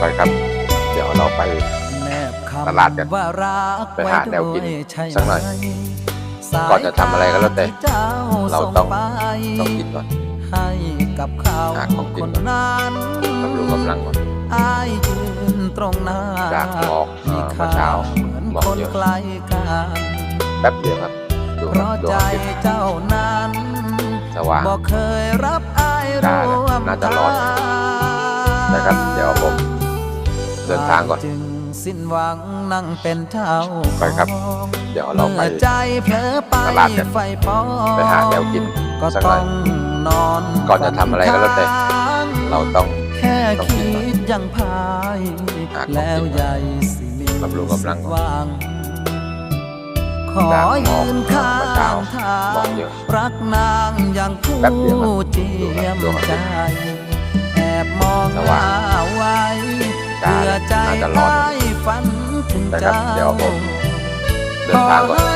ไปครับ เดี๋ยวเราไปแนบคำตลาดกันว่ารักไปหาแนวกินได้วยใช่สักหน่อยไมก่อนจะทำอะไรก็แล้วแต่สายตาที่เราจ้ต้องไปต้องกินก่อนให้กับเขาหาของกินคนก่อนนั้นบำรุงกำลังก่อนอายยืนตรงหน้าจากหมอกเอ่อเมื่อเช้าเหมือนหมอกคนเยอะไกลกันแป๊บเดียวครับดูเพครับราะดวใจงอาทิตย์เจ้านั้นสว่างบอกเคยรับอายได้ร่แล้ววมน่าจะรอดนะครับ เดี๋ยวผม เดินทางก่อนจึงสิ้นหวังนั่งเป็นเท่าไปครับ เดี๋ยวเราไปมื่อใจเผลอไปตลาดกันไฟปองไปหาแนวกินก็สักหน่ต้ออยงนอนก่อนจะทำอะไรก็แล้วแต่เราต้องแค่ต้องกิคินก่อนดยังพายหาของกินแล้วใหญ่สิมีบำรุงกำลังก่อนว่างขอจากหมอกยืนข้าเมื่อเช้างทาหมอกงเยอะรักนางอย่างผู้แป๊บเดียวครับเจียมดูครับใจแอบมองสหว่า น่าจะรอดได้ฝันถึงนะครับเจ้าเดี๋ยวผมเดินทางก่อน